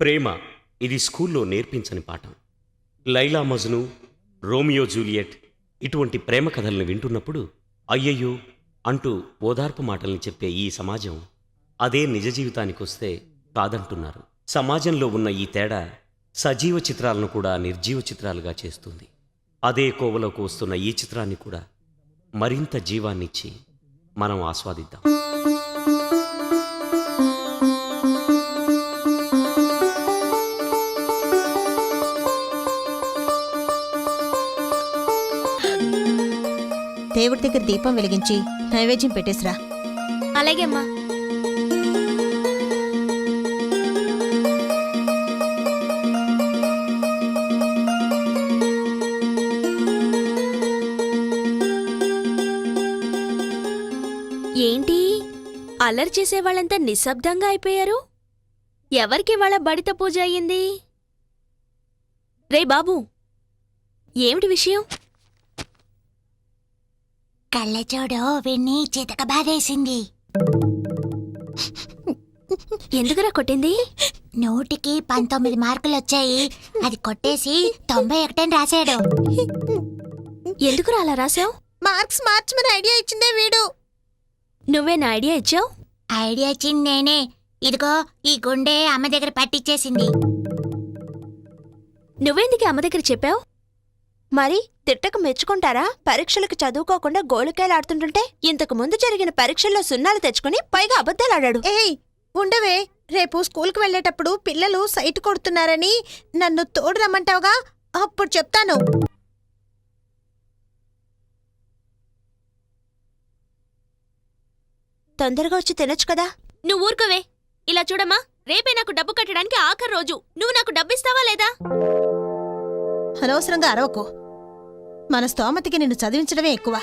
ప్రేమ ఇది స్కూల్లో నేర్పించని పాఠం. లైలా మజ్ను రోమియో జూలియట్ ఇటువంటి ప్రేమ కథల్ని వింటున్నప్పుడు అయ్యయ్యో అంటూ ఓదార్పు మాటల్ని చెప్పే ఈ సమాజం అదే నిజ జీవితానికొస్తే కాదంటున్నారు. సమాజంలో ఉన్న ఈ తేడా సజీవ చిత్రాలను కూడా నిర్జీవ చిత్రాలుగా చేస్తుంది. అదే కోవలోకి వస్తున్న ఈ చిత్రాన్ని కూడా మరింత జీవాన్నిచ్చి మనం ఆస్వాదిద్దాం. దేవుడి దగ్గర దీపం వెలిగించి నైవేద్యం పెట్టేసిరా. అలాగే అమ్మా. ఏంటి? అల్లరి చేసేవాళ్ళంతా నిశ్శబ్దంగా అయిపోయారు? ఎవరికి వాళ్ళ బడిత పూజ అయ్యింది? రే బాబు ఏమిటి విషయం? కళ్ళజోడు విన్ని చితక బాధేసింది ఎందుకురా కొట్టింది? నూటికి పంతొమ్మిది మార్కులు వచ్చాయి అది కొట్టేసి తొంభై ఒకటని రాశాడు. ఎందుకురా అలా రాసావు మార్క్స్ మార్చమని ఐడియా ఇచ్చిందే వీడు. నువ్వే నా ఐడియా ఇచ్చావు? ఐడియా ఇచ్చింది నేనే. ఇదిగో ఈ గుండె అమ్మ దగ్గర పట్టించేసింది నువ్వెందుకు అమ్మ దగ్గర చెప్పావు? మరి తిట్టక మెచ్చుకుంటారా? పరీక్షలకు చదువుకోకుండా గోళకాయలాడుతుంటుంటే ఇంతకు ముందు జరిగిన పరీక్షల్లో సున్నాలు తెచ్చుకుని పైగా అబద్ధాలాడాడు ఏయ్ ఉండవే. రేపు స్కూల్కి వెళ్ళేటప్పుడు పిల్లలు సైట్ కొడుతున్నారని నన్ను తోడు రమ్మంటావుగా? అప్పుడు చెప్తాను. తొందరగా వచ్చి తినొచ్చు కదా? నువ్వు ఊరుకోవే. ఇలా చూడమ్మా రేపే నాకు డబ్బు కట్టడానికి ఆఖరి రోజు. నువ్వు నాకు డబ్బిస్తావా లేదా? అనవసరంగా అరవకు. మన స్తోమతికి నిన్ను చదివించడమే ఎక్కువ.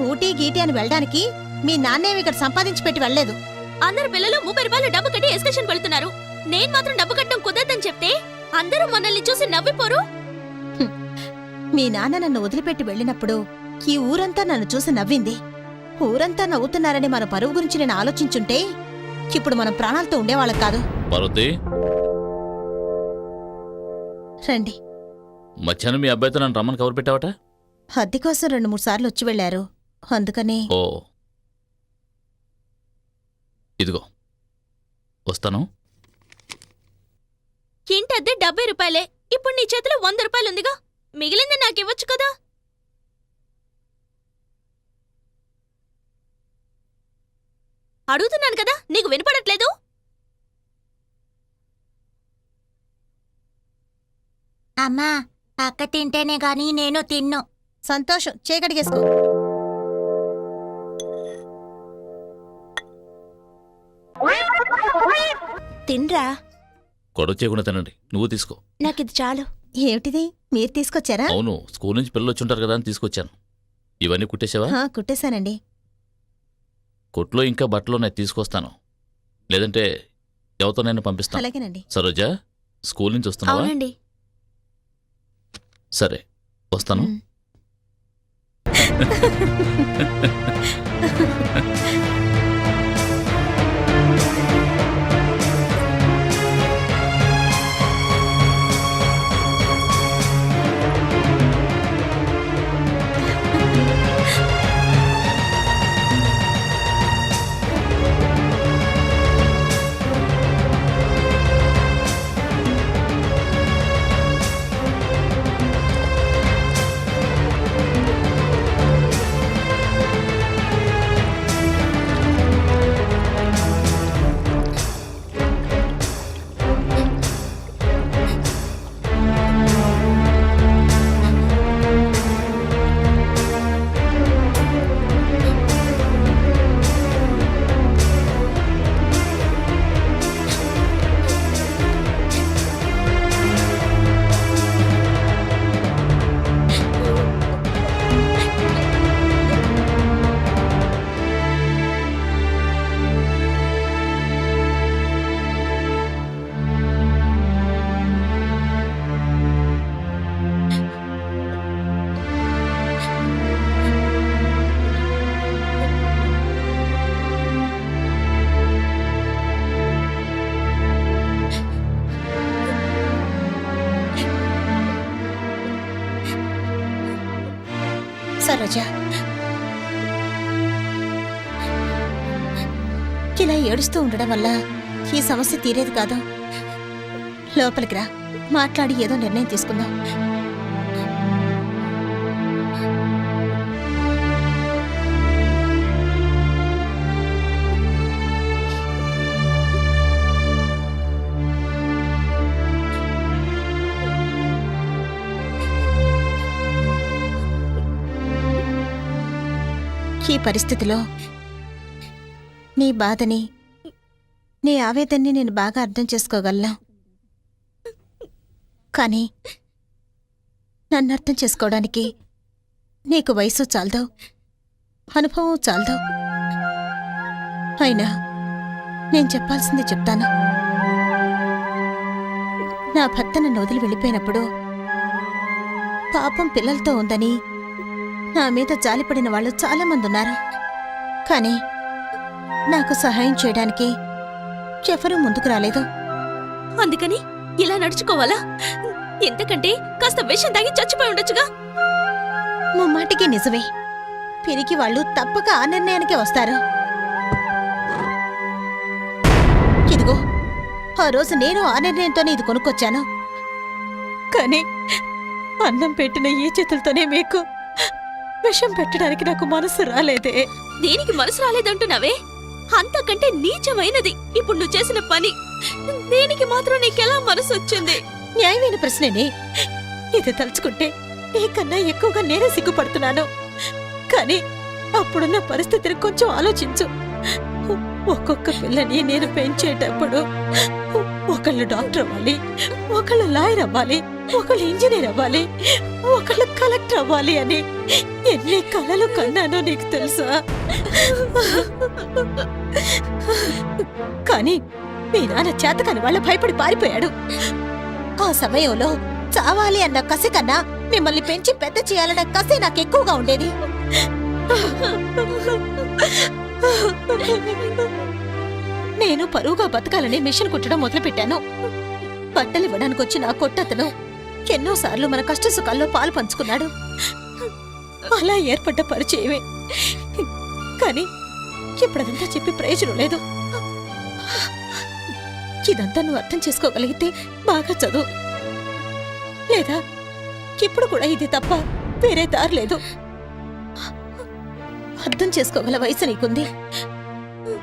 ఊటీ గీటీ అని వెళ్ళడానికి మీ నాన్నేమి ఇక్కడ సంపాదించి పెట్టి వెళ్ళలేదు. అందరు పిల్లలు ముప్పై రూపాయలు డబ్బు కట్టి ఎస్కర్షన్ వెళ్తున్నారు నేను మాత్రం డబ్బు కట్టడం కుదరదని చెప్తే అందరూ మనల్ని చూసి నవ్విపోరు. మీ నాన్న నన్ను వదిలిపెట్టి వెళ్ళినప్పుడు ఈ ఊరంతా నన్ను చూసి నవ్వింది. ఊరంతా నవ్వుతున్నారని మన పరువు గురించి నేను ఆలోచించుంటే ఇప్పుడు మనం ప్రాణాలతో ఉండేవాళ్ళం కాదు. పార్వతి. రండి. మధ్యాహ్నం మీ అబ్బాయితో నన్ను రమ్మని కవర్ పెట్టావట? అద్దె కోసం రెండు మూడు సార్లు వచ్చి వెళ్ళారు. అందుకని ఓ. ఇదిగో. వస్తాను. ఇంటి అద్దె డెబ్బై రూపాయలే. ఇప్పుడు నీ చేతిలో వంద రూపాయలు ఉందిగా మిగిలింది నాకు ఇవ్వచ్చు కదా? అడుగుతున్నాను కదా నీకు వినపడట్లేదు? అమ్మా అక్క తింటేనే గాని నేను తిన్ను. సంతోషం. చీకటిగేసుకో తినరా. గొడవ చేయకుండా తినండి. నువ్వు తీసుకో. నాకిది చాలు. ఏమిటిది? మీరు తీసుకొచ్చారా? అవును. స్కూల్ నుంచి పిల్లలు వచ్చి ఉంటారు కదా అని తీసుకొచ్చాను. ఇవన్నీ కుట్టేసావా కుట్టేశానండి. కొట్లో ఇంకా బట్టలు ఉన్నాయి. తీసుకొస్తాను. లేదంటే ఎవరితోనైనా పంపిస్తాను. అలాగేనండి. సరోజా స్కూల్ నుంచి వస్తున్నావా? అవునండి. సరే. వస్తాను. ఉమ్. 哈哈哈哈哈哈哈哈 సరోజ ఇలా ఏడుస్తూ ఉండడం వల్ల ఈ సమస్య తీరేది కాదు. లోపలికి రా. మాట్లాడి ఏదో నిర్ణయం తీసుకుందాం. ఈ పరిస్థితిలో నీ బాధని నీ ఆవేదన్ని నేను బాగా అర్థం చేసుకోగలను. కానీ నన్ను అర్థం చేసుకోవడానికి నీకు వయసు చాలదు అనుభవం చాలదు. అయినా నేను చెప్పాల్సింది చెప్తాను. నా భర్త నన్ను వదిలి వెళ్ళిపోయినప్పుడు పాపం పిల్లలతో ఉందని నా మీద జాలిపడిన వాళ్ళు చాలా మంది ఉన్నారు. కానీ నాకు సహాయం చేయడానికి ఎవరూ ముందుకు రాలేదు. అందుకని ఇలా నడుచుకోవాలా? ఎంతకంటే కాస్త విషం తాగి చచ్చిపోయి ఉండొచ్చుగా. ముమ్మాటికి నిజమే. పిరికి వాళ్ళు తప్పక ఆ నిర్ణయానికే వస్తారు. ఇదిగో ఆ రోజు నేను ఆ నిర్ణయంతోనే ఇది కొనుక్కొచ్చాను. కానీ అన్నం పెట్టిన ఈ చేతులతోనే మీకు విషం పెట్టడానికి నాకు మనసు రాలేదే. దేనికి మనసు రాలేదంటున్నావే? అంతకంటే నీచమైనది ఇప్పుడు నువ్వు చేసిన పని. దేనికి మాత్రం నీకెలా మనసు వచ్చింది న్యాయమైన ప్రశ్నేనే. ఇది తలుచుకుంటే నీకన్నా ఎక్కువగా నేనే సిగ్గుపడుతున్నాను. కానీ అప్పుడున్న పరిస్థితిని కొంచెం ఆలోచించు. ఒక్కొక్క పిల్లని నేను పెంచేటప్పుడు ఒకళ్ళు డాక్టర్ అవ్వాలి ఒకళ్ళు లాయర్ అవ్వాలి. ఒకళ్ళు ఇంజనీర్ అవ్వాలి ఒకళ్ళు కలెక్టర్ అవ్వాలి అని ఎన్ని కలలు కన్నానో నీకు తెలుసా? కానీ మీ నాన్న చేతకాని వాళ్ళ భయపడి పారిపోయాడు. ఆ సమయంలో చావాలి అన్న కసి కన్నా మిమ్మల్ని పెంచి పెద్ద చేయాలన్న కసి నాకు ఎక్కువగా ఉండేది. నేను పరువుగా బతకాలని మిషన్ కుట్టడం మొదలుపెట్టాను. బట్టలు ఇవ్వడానికి వచ్చిన కొట్టతను ఎన్నోసార్లు మన కష్ట సుఖాల్లో పాలు పంచుకున్నాడు. అలా ఏర్పడ్డ పరిచయమే. కానీ ఇప్పుడదంతా చెప్పి ప్రయోజనం లేదు. ఇదంతా నువ్వు అర్థం చేసుకోగలిగితే బాగా చదువు. లేదా ఇప్పుడు కూడా ఇది తప్ప వేరే దారి లేదు. అర్థం చేసుకోగల వయసు నీకుంది.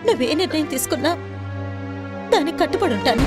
నువ్వే నిర్ణయం తీసుకున్నా దానికి కట్టుబడి ఉంటాను.